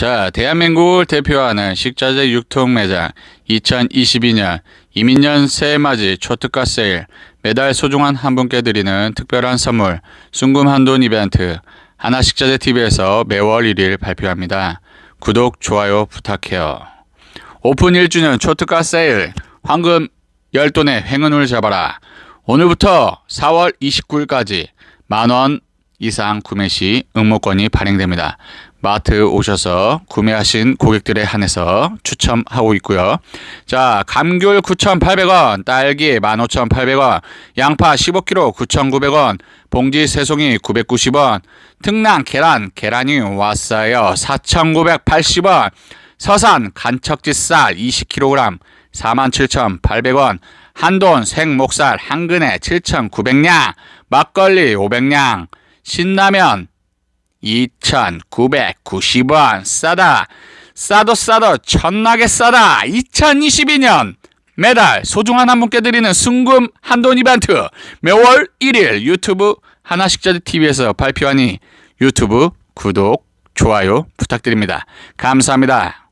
자, 대한민국을 대표하는 식자재 유통 매장 2022년 이민년 새해맞이 초특가 세일 매달 소중한 한 분께 드리는 특별한 선물 순금 한돈 이벤트 하나식자재 TV에서 매월 1일 발표합니다. 구독, 좋아요 부탁해요. 오픈 1주년 초특가 세일 황금 10돈의 행운을 잡아라. 오늘부터 4월 29일까지 만원 이상 구매 시 응모권이 발행됩니다. 마트 오셔서 구매하신 고객들에 한해서 추첨하고 있고요. 자, 감귤 9,800원, 딸기 15,800원, 양파 15kg 9,900원, 봉지 세송이 990원, 특랑 계란, 계란이 왔어요. 4,980원, 서산 간척지 쌀 20kg 47,800원, 한돈 생목살 한 근에 7,900냥, 막걸리 500냥, 신라면 2,990원 싸다. 싸도 싸도 천나게 싸다. 2022년 매달 소중한 한 분께 드리는 순금 한돈 이벤트 매월 1일 유튜브 하나식자재 TV에서 발표하니 유튜브 구독, 좋아요 부탁드립니다. 감사합니다.